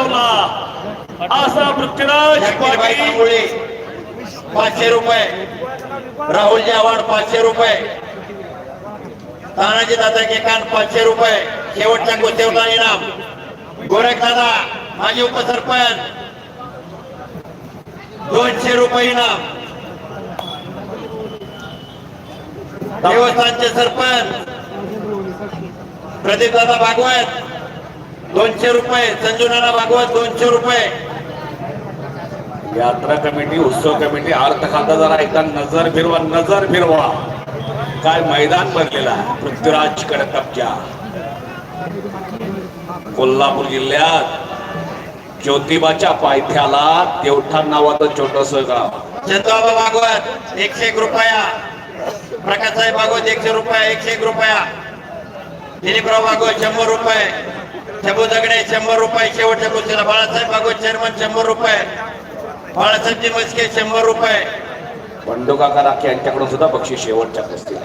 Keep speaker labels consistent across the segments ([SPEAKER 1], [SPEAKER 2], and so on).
[SPEAKER 1] लावला असा पृथ्वीराज
[SPEAKER 2] पाचशे रुपये. राहुलजी आव्हाड पाचशे रुपये. तानाजी दादा केकान पाचशे रुपये. शेवटच्या कुस्तीवरचा इनाम. गोरख दादा माजी उपसरपंच. दोनशे रुपये इनाम. देवस्थानचे सरपंच. प्रदीप दादा भागवत. दोनशे रुपये संजुनाना भागवत दोनशे रुपये.
[SPEAKER 1] यात्रा कमिटी उत्सव कमिटी अर्थ खाता जरा एकदा नजर फिरवा नजर फिरवा. काय मैदान भरलेला आहे? पृथ्वीराज कडकपच्या कोल्हापूर जिल्ह्यात ज्योतिबाच्या पायथ्याला देवठाण नावाचं छोटस गाव.
[SPEAKER 2] चंद्रबाबा भागवत एकशे एक रुपया. प्रकाशसाहेब भागवत एकशे रुपया एकशे एक रुपया. दिलीपराव भागवत शंभर रुपये. शंभू दगडे शंभर रुपये शेवटच्या कुस्तीला बाळासाहेब भागवत चेअरमन शंभर रुपये. बाळासाहेबजी मस्के शंभर रुपये.
[SPEAKER 1] बंडू काका राखे यांच्याकडून सुद्धा बक्षीस शेवटच्या कुस्तीला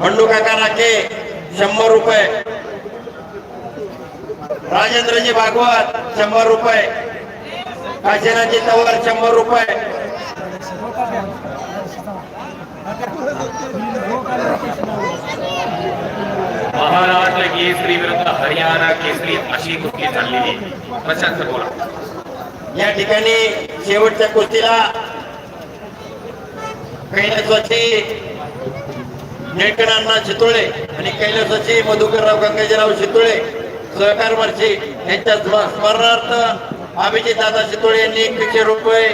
[SPEAKER 2] बंडू काका राखे शंभर रुपये. राजेंद्रजी भागवत शंभर रुपये. काशीनाथजी तवर शंभर रुपये.
[SPEAKER 3] केसरी विरुद्ध हरियाणा केसरी अशी कुस्ती चाललेली प्रशांत बोला.
[SPEAKER 2] या ठिकाणी शेवटच्या कुस्तीला कैलासवाची निळकणांना चितोळे आणि कैलासवाची मधुकरराव गंगाजीराव चितोळे सहकार वर्षी यांच्या स्मरणार्थ अभिजित दादा चितोळे यांनी एकशे रुपये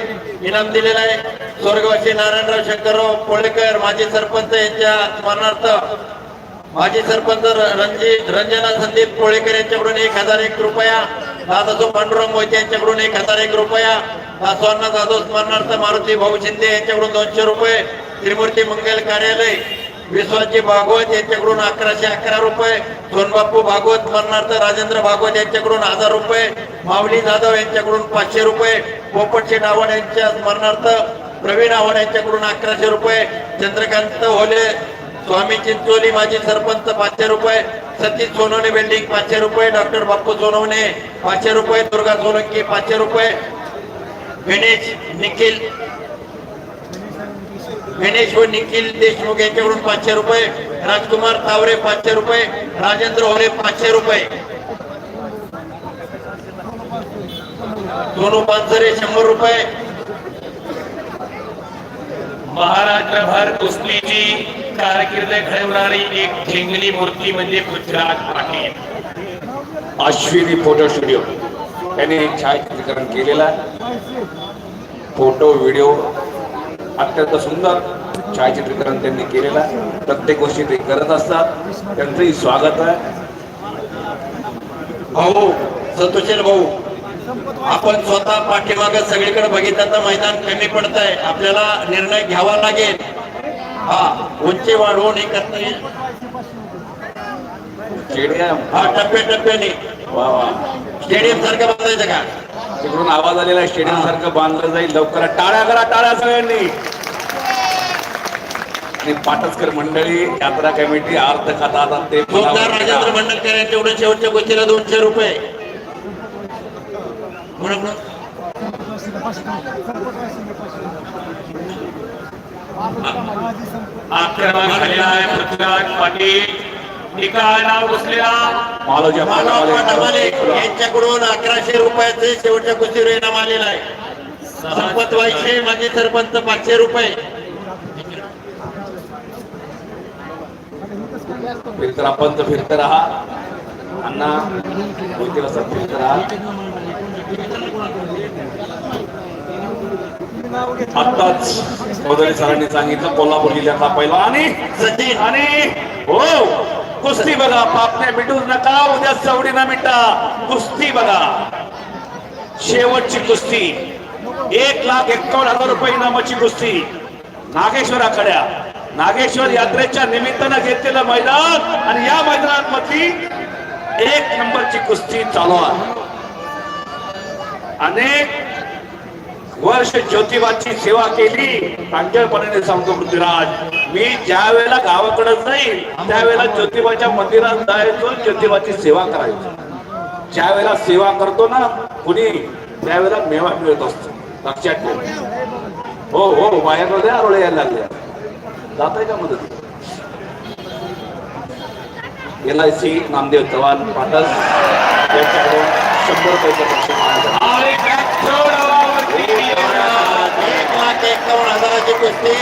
[SPEAKER 2] इनाम दिलेलं आहे. स्वर्गवासी नारायणराव शंकरराव पोळेकर माजी सरपंच यांच्या स्मरणार्थ माजी सरपंच र- रणजित रंजना संदीप कोळेकर यांच्याकडून एक हजार एक रुपया दादासो पांडुरंग मोहिते यांच्याकडून एक हजार एक रुपया दासवांना जाधव स्मरणार्थ मारुती भाऊ शिंदे यांच्याकडून दोनशे रुपये त्रिमूर्ती मंगल कार्यालय विश्वाजी भागवत यांच्याकडून अकराशे अकरा रुपये सोनबापू भागवत स्मरणार्थ राजेंद्र भागवत यांच्याकडून हजार रुपये माऊली जाधव यांच्याकडून पाचशे रुपये पोपटशे डावण यांच्या स्मरणार्थ प्रवीण आव्हाड यांच्याकडून अकराशे रुपये चंद्रकांत होले स्वामी चिंचोली माजी सरपंच पाचशे रुपये सतीश सोनवणे बिल्डिंग पाचशे रुपये डॉक्टर बाप्पू सोनवणे पाचशे रुपये दुर्गा सोलंकी पाचशे रुपये गणेश निखिल गणेश व निखिल देशमुख यांच्याकडून पाचशे रुपये राजकुमार तावरे पाचशे रुपये राजेंद्र होले पाचशे रुपये. सोनू पानसरे शंभर रुपये
[SPEAKER 3] महाराष्ट्रभर कुस्तीची कारकीर्द घडवणारी एक ठेंगली मूर्ती म्हणजे पृथ्वीराज पाटील.
[SPEAKER 1] अश्विनी फोटो स्टुडिओ त्यांनी छायाचित्रीकरण केलेलं आहे. फोटो व्हिडिओ अत्यंत सुंदर छायाचित्रीकरण त्यांनी केलेलं आहे. प्रत्येक गोष्टी ते करत असतात. त्यांचंही स्वागत आहे.
[SPEAKER 2] भाऊ सतोशील भाऊ आपण स्वतः पाठीमाग सगळीकडे बघितलं तर मैदान कमी पडत आहे आपल्याला निर्णय घ्यावा लागेल. हा उंची वाढवून हे
[SPEAKER 1] स्टेडियम
[SPEAKER 2] हा टप्प्याटप्प्याने
[SPEAKER 1] वा वा.
[SPEAKER 2] स्टेडियम सारखं बांधायचं का?
[SPEAKER 1] तिकडून आवाज आलेला स्टेडियम सारखं बांधलं जाईल. लवकर टाळ्या करा टाळ्या सगळ्यांनी. आणि पाटसकर मंडळी यात्रा कमिटी अर्थ खाता ते
[SPEAKER 2] राजेंद्र मंडलकर यांच्याकडून शेवटच्या गोष्टीला दोनशे रुपये. कोणा- कोणा-
[SPEAKER 3] आक्रमक झालेला आहे पृथ्वीराज पाटील. निकाल बसलेला
[SPEAKER 1] मालोजा
[SPEAKER 2] यांच्याकडून अकराशे रुपयाचे शेवटच्या कुस्तीवर इनाम आलेला आहे. संपत वायशे माजी सरपंच पाचशे रुपये.
[SPEAKER 1] फिरत राहा पंत फिरत राहा. अण्णा फिरत राहा. आत्ताच चौधरी सरांनी सांगितलं कोल्हापूर जिल्ह्यातला पहिला आणि
[SPEAKER 2] सचिन
[SPEAKER 1] आणि हो कुस्ती बघा पापण्या मिटू नका उद्या चवडी ना मिटा कुस्ती बघा. शेवटची कुस्ती एक लाख एकावन्न हजार रुपये इनामाची कुस्ती. नागेश्वराकड्या नागेश्वर यात्रेच्या निमित्तानं घेतलेलं मैदान आणि या मैदानात मधली एक नंबरची कुस्ती चालू आहे. अनेक वर्ष ज्योतिबाची सेवा केली. प्रांजळपणाने सांगतो पृथ्वीराज मी ज्या वेळेला गावाकडे जाईल त्यावेळेला ज्योतिबाच्या मंदिरात जायचो ज्योतिबाची सेवा करायचो. ज्या वेळेला सेवा करतो ना कुणी त्यावेळेला मेवा मिळत असतो. लक्षात ठेव. हो हो माझ्याकडे आरोळे यायला लागले जात आहे का मदत? L I C Namdev Chavan Patal यांच्याकडून शंभर रुपयाचं
[SPEAKER 2] আমরা
[SPEAKER 3] যেতেছি